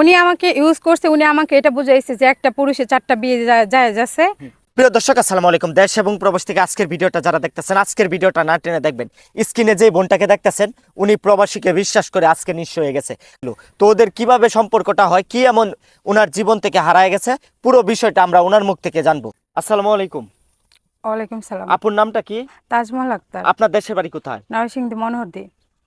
উনি আমাকে ইউজ করছে উনি আমাকে এটা বুঝাইছে যে একটা পুরুষে চারটা বিয়ে যায় যাচ্ছে। প্রিয় দর্শক আসসালামু আলাইকুম। দেশ এবং প্রবাস থেকে আজকের ভিডিওটা যারা দেখতেছেন আজকের ভিডিওটা না টেনে দেখবেন। স্ক্রিনে যে বোনটাকে দেখতেছেন উনি প্রবাসীকে বিশ্বাস করে আজকে নিঃস্ব হয়ে গেছে। তো ওদের কীভাবে সম্পর্কটা হয় কি এমন ওনার জীবন থেকে হারায় গেছে পুরো বিষয়টা আমরা ওনার মুখ থেকে জানব। আসসালামু আলাইকুম। ওয়ালাইকুম সালাম। আপুর নামটা কি? তাজমহল আক্তার। আপনার দেশের বাড়ি কোথায়? নরসিংদী মনোহরদি।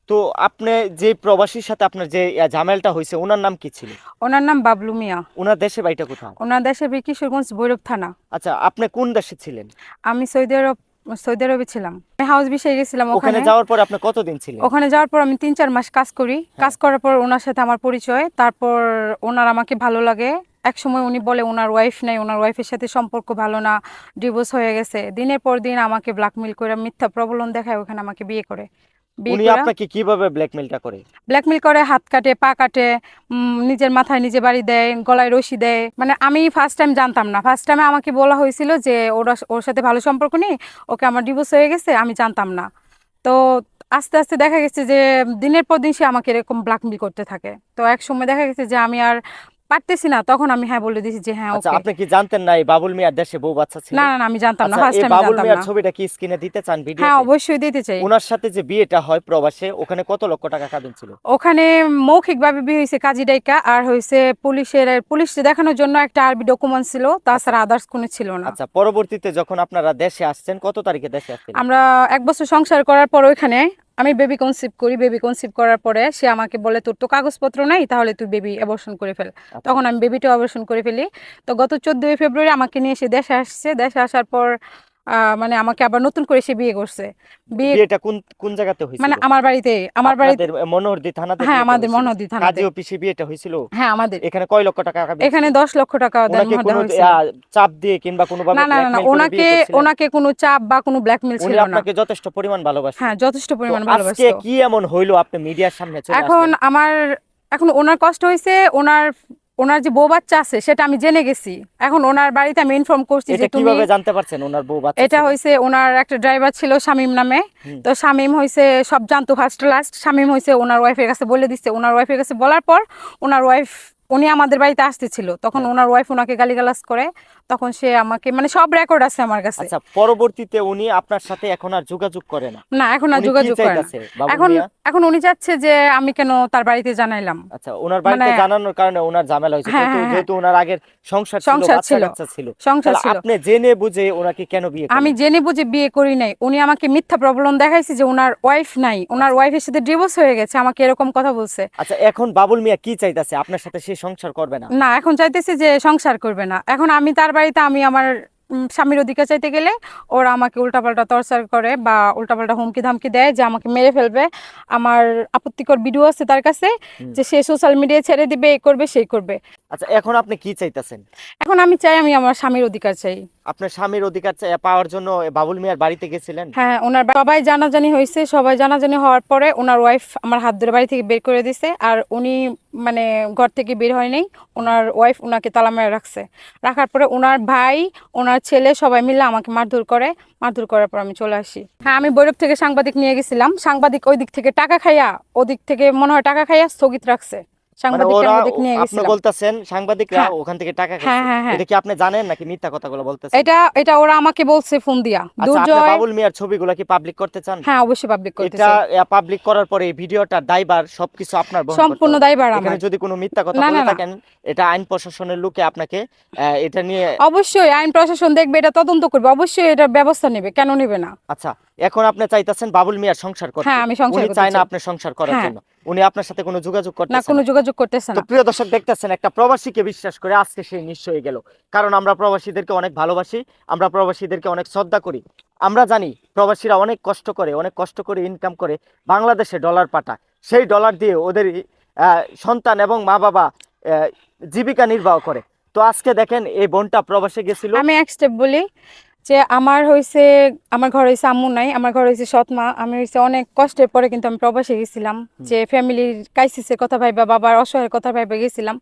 তো আপনি যে প্রবাসীর সাথে আপনার যে আহ, ঝামেলাটা হয়েছে ওনার নাম কি ছিল? ওনার নাম বাবলু মিয়া। ওনার দেশের বাড়িটা কোথায়? ওনার দেশের বি কিশোরগঞ্জ ভৈরব থানা। আচ্ছা আপনি কোন দেশে ছিলেন? আমি সৌদি আরব সৌদি আরবে ছিলাম। আমি হাউস বিষয়ে গেছিলাম ওখানে যাওয়ার পর আপনি কতদিন ছিলেন? ওখানে যাওয়ার পর আমি তিন চার মাস কাজ করি। কাজ করার পর ওনার সাথে আমার পরিচয়। তারপর ওনার আমাকে ভালো লাগে। এক সময় উনি বলে ওনার ওয়াইফ নেই ওনার ওয়াইফের সাথে সম্পর্ক ভালো না। ডিভোর্স হয়ে গেছে। দিনের পর দিন আমাকে ব্ল্যাকমেল করে মিথ্যা প্রবলন দেখায় ওখানে আমাকে বিয়ে করে। উনি আপনাকে কীভাবে ব্ল্যাকমেলটা করে? ব্ল্যাকমেল করে হাত কাটে পা কাটে নিজের মাথায় নিজে বাড়ি দেয় গলায় রশি দেয়। মানে আমি ফার্স্ট টাইম জানতাম না। ফার্স্ট টাইমে আমাকে বলা হয়েছিল যে ওরা ওর সাথে ভালো সম্পর্ক নেই ওকে আমার ডিভোর্স হয়ে গেছে আমি জানতাম না। তো আস্তে আস্তে দেখা গেছে যে দিনের পর দিন সে আমাকে এরকম ব্ল্যাকমেল করতে থাকে। তো এক সময় দেখা গেছে যে আমি আর পারতেছি না তখন আমি হ্যাঁ বলে দিয়েছি যে হ্যাঁ আচ্ছা ওকে আপনি কি জানতেন না এই বাবুল মিয়ার দেশে বউ বাচ্চা ছিল? না না আমি জানতাম না আচ্ছা, ফার্স্ট এই টাইম বাবুল মিয়ার ছবিটা কি স্ক্রিনে দিতে চান ভিডিও হ্যাঁ অবশ্যই দিতে চাই। ওনার সাথে যে বিয়েটা হয় প্রবাসে ওখানে কত লক্ষ টাকা কাবিন ছিল? ওখানে মৌখিকভাবে বিয়ে হয়েছে কাজী ডাইকা আর হয়েছে পুলিশের পুলিশ দেখানোর জন্য একটা আরবি ডকুমেন্ট ছিল তাছাড়া আদার্স কোনো ছিল না। আচ্ছা পরবর্তীতে যখন আপনারা দেশে আসছেন কত তারিখে দেশে আসছেন আমরা এক বছর সংসার করার পর ওইখানে আমি বেবি কনসিভ করি বেবি কনসিভ করার পরে সে আমাকে বলে তোর তো কাগজপত্র নাই তাহলে তুই বেবি অবর্ষণ করে ফেল। তখন আমি বেবিটা অবর্ষণ করে ফেলি। তো গত চোদ্দই ফেব্রুয়ারি আমাকে নিয়ে সে দেশে আসছে। দেশে আসার পর মানে আমাকে আবার নতুন করে সে বিয়ে করছে। বিয়ে বিয়েটা কোন কোন জায়গাতে হয়েছিল? মানে আমার বাড়িতে আমার বাড়িতে মনোহরদি থানাতে হ্যাঁ আমাদের মনোহরদি থানাতে। কাজী অফিসে বিয়েটা হয়েছিল? হ্যাঁ আমাদের। এখানে কয় লক্ষ টাকা এখানে ছিল? দশ লক্ষ টাকা ওনাকে কোনো চাপ দিয়ে কিংবা কোনো ভাবে না না না ওনাকে ওনাকে কোনো চাপ বা কোনো ব্ল্যাকমেল উনি ছিল না। আপনাকে যথেষ্ট পরিমাণ ভালোবাসেন হ্যাঁ যথেষ্ট পরিমাণ তো আজকে কি এমন হইল? আপনি মিডিয়ার সামনে চলে এখন আমার এখন ওনার কষ্ট হয়েছে ওনার ওনার যে বউ বাচ্চা আছে সেটা আমি জেনে গেছি। এখন ওনার বাড়িতে আমি ইনফর্ম করছি যে তুমি কীভাবে জানতে পারছেন ওনার বউ বাচ্চা এটা? হয়েছে ওনার একটা ড্রাইভার ছিল শামিম নামে। তো শামিম হয়েছে সব জানতো ফার্স্ট লাস্ট শামিম হয়েছে ওনার ওয়াইফের কাছে বলে দিচ্ছে ওনার ওয়াইফের কাছে বলার পর ওনার ওয়াইফ উনি আমাদের বাড়িতে আসতেছিল। তখন হ্যাঁ। ওনার ওয়াইফ ওনাকে গালিগালাজ করে। তখন সে আমাকে মানে সব রেকর্ড আছে আমার কাছে। আচ্ছা পরবর্তীতে উনি আপনার সাথে এখন আর যোগাযোগ করে না? না এখন আর যোগাযোগ করে না। এখন? এখন উনি চাচ্ছে যে আমি কেন তার বাড়িতে জানাইলাম। আচ্ছা ওনার বাড়িতে মানে- জানানোর কারণে ওনার ঝামেলা হয়েছে হ্যাঁ, যেহেতু- হ্যাঁ, হ্যাঁ। যেহেতু ওনার আগের সংসার ছিল সংসার বাচ্চা ছিল। সংসার ছিল। আপনি জেনে বুঝে ওনাকে কেন বিয়ে আমি জেনে বুঝে বিয়ে করি নাই। উনি আমাকে মিথ্যা প্রবলেম দেখাইছে যে ওনার ওয়াইফ নাই। ওনার ওয়াইফের সাথে ডিভোর্স হয়ে গেছে আমাকে এরকম কথা বলছে। আচ্ছা এখন বাবুল মিয়া কি চাইতাছে? আপনার সাথে সে সংসার করবে না। না এখন চাইতেছে যে সংসার করবে না। এখন আমি তার বাড়িতে আমি আমার স্বামীর অধিকার চাইতে গেলে ওরা আমাকে উল্টাপাল্টা টর্চার করে বা উল্টাপাল্টা হুমকি ধামকি দেয় যে আমাকে মেরে ফেলবে। আমার আপত্তিকর ভিডিও আছে তার কাছে যে সে সোশ্যাল মিডিয়ায় ছেড়ে দিবে এই করবে সেই করবে। আচ্ছা এখন আপনি কি চাইতেছেন? এখন আমি চাই আমি আমার স্বামীর অধিকার চাই। আপনার স্বামীর অধিকার চাই- পাওয়ার জন্য বাবুল মিয়ার বাড়িতে গেছিলেন? হ্যাঁ ওনার সবাই জানাজানি হয়েছে সবাই জানাজানি হওয়ার পরে ওনার ওয়াইফ আমার হাত ধরে বাড়ি থেকে বের করে দিছে। আর উনি মানে ঘর থেকে বের হয় নাই। ওনার ওয়াইফ ওনাকে তালা মেরে রাখছে। রাখার পরে ওনার ভাই ওনার ছেলে সবাই মিলে আমাকে মারধর করে। মারধর করার পর আমি চলে আসি। হ্যাঁ আমি বৈরব থেকে সাংবাদিক নিয়ে গেছিলাম। সাংবাদিক ওই দিক থেকে টাকা খাইয়া, ওদিক থেকে মনে হয় টাকা খাইয়া স্থগিত রাখছে। আপনি সাংবাদিকরা। ওখান থেকে টাকা। এটা কি আপনি জানেন নাকি মিথ্যা কথাগুলো বলতেছেন এটা এটা ওরা আমাকে বলছে ফোন দিয়া দুর্জয় বাবুল মিয়ার ছবিগুলো কি পাবলিক করতে চান হ্যাঁ অবশ্যই পাবলিক করতে এটা পাবলিক করার পরে এই ভিডিওটা দায়বার সবকিছু আপনার সম্পূর্ণ হবে। আমার যদি কোনো মিথ্যা কথা বলে না, না। থাকেন এটা আইন প্রশাসনের লোকে আপনাকে এটা নিয়ে অবশ্যই আইন প্রশাসন দেখবে এটা তদন্ত করবে অবশ্যই এটা ব্যবস্থা নেবে কেন নেবে না আচ্ছা এখন আপনি চাইতেছেন বাবুল মিয়ার সংসার করতে হ্যাঁ, আমি সংসার করতে চায় না চাই। আপনি সংসার করার হ্যাঁ। জন্য উনি আপনার সাথে কোনো যোগাযোগ করতে না কোনো যোগাযোগ করতেছে তো না। প্রিয় দর্শক দেখতেছেন একটা প্রবাসীকে বিশ্বাস করে আজকে সেই নিঃস্ব হয়ে গেল। কারণ আমরা প্রবাসীদেরকে অনেক ভালোবাসি আমরা প্রবাসীদেরকে অনেক শ্রদ্ধা করি। আমরা জানি প্রবাসীরা অনেক কষ্ট করে অনেক কষ্ট করে ইনকাম করে বাংলাদেশে ডলার পাঠায়। সেই ডলার দিয়ে ওদের সন্তান এবং মা বাবা জীবিকা নির্বাহ করে। তো আজকে দেখেন এই বোনটা প্রবাসে গেছিল। আমি এক স্টেপ বলি যে আমার হয়েছে আমার ঘর হয়েছে আম্মু নাই আমার ঘর হয়েছে সৎমা আমি হয়েছে অনেক কষ্টের পরে কিন্তু আমি প্রবাসে গেছিলাম। যে ফ্যামিলির ক্রাইসিসের কথা ভাইবা বাবার অসহায়ের কথা ভাইবা গেছিলাম।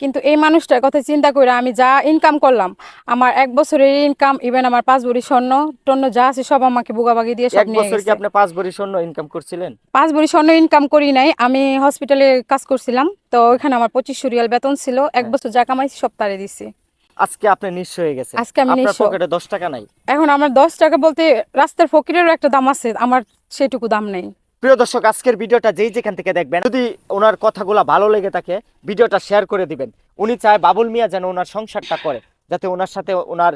কিন্তু এই মানুষটার কথা চিন্তা করে আমি যা ইনকাম করলাম আমার এক বছরের ইনকাম ইভেন আমার পাঁচ ভরি স্বর্ণ টন্য যা আছে সব আমাকে বুগাবাগি দিয়ে সব নিয়ে গেছে। আপনি পাঁচ ভরি স্বর্ণ ইনকাম করছিলেন? পাঁচ ভরি স্বর্ণ ইনকাম করি নাই আমি হসপিটালে কাজ করছিলাম। তো ওইখানে আমার পঁচিশশো রিয়াল বেতন ছিল এক হ্যাঁ। বছর যা কামাইছি সব তারে দিছি। আজকে আপনি নিঃস্ব হয়ে গেছে আজকে আমি আপনার নিঃস্ব। পকেটে দশ টাকা নাই। এখন আমার দশ টাকা বলতে রাস্তার ফকিরেরও একটা দাম আছে আমার সেটুকু দাম নেই। প্রিয় দর্শক আজকের ভিডিওটা যেই যেখান থেকে দেখবেন যদি ওনার কথাগুলো ভালো লেগে থাকে ভিডিওটা শেয়ার করে দিবেন। উনি চায় বাবুল মিয়া যেন ওনার সংসারটা করে যাতে ওনার সাথে ওনার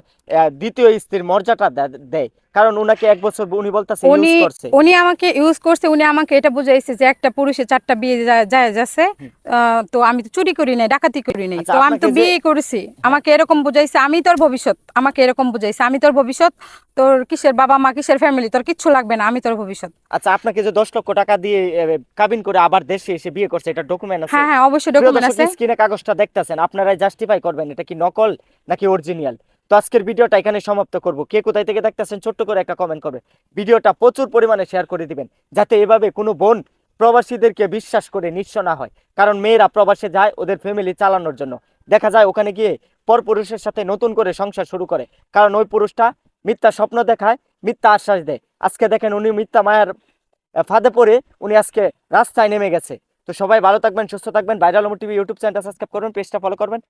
দ্বিতীয় স্ত্রীর মর্যাদাটা দেয়। কারণ উনাকে এক বছর উনি বলতেছে উনি ইউজ করছে। উনি আমাকে ইউজ করছে উনি আমাকে এটা বুঝাইছে যে একটা পুরুষের চারটা বিয়ে যায় যাচ্ছে তো আমি তো চুরি করি নাই ডাকাতি করি নাই আচ্ছা, তো আমি তো বিয়ে করেছি। আমাকে এরকম বুঝাইছে আমি তোর ভবিষ্যৎ আমাকে এরকম বুঝাইছে আমি তোর ভবিষ্যৎ তোর কিসের বাবা মা কিসের ফ্যামিলি তোর কিচ্ছু লাগবে না আমি তোর ভবিষ্যৎ। আচ্ছা আপনাকে যে দশ লক্ষ টাকা দিয়ে কাবিন করে আবার দেশে এসে বিয়ে করছে এটা ডকুমেন্ট আছে? হ্যাঁ হ্যাঁ অবশ্যই ডকুমেন্ট আছে। স্ক্রিনে কাগজটা দেখতেছেন আপনারাই জাস্টিফাই করবেন এটা কি নকল নাকি অরিজিনাল তো আজকের ভিডিওটা এখানে সমাপ্ত করব। কে কোথায় থেকে দেখতেছেন ছোট্ট করে একটা কমেন্ট করবে ভিডিওটা প্রচুর পরিমাণে শেয়ার করে দিবেন, যাতে এভাবে কোনো বোন প্রবাসীদেরকে বিশ্বাস করে নিঃস্ব না হয়। কারণ মেয়েরা প্রবাসে যায় ওদের ফ্যামিলি চালানোর জন্য। দেখা যায় ওখানে গিয়ে পরপুরুষের সাথে নতুন করে সংসার শুরু করে। কারণ ওই পুরুষটা মিথ্যা স্বপ্ন দেখায়, মিথ্যা আশ্বাস দেয়। আজকে দেখেন উনি মিথ্যা মায়ার ফাঁদে পড়ে উনি আজকে রাস্তায় নেমে গেছে। তো সবাই ভালো থাকবেন, সুস্থ থাকবেন। ভাইরাল টিভি ইউটিউব চ্যানেলটা সাবস্ক্রাইব করবেন পেজটা ফলো করবেন।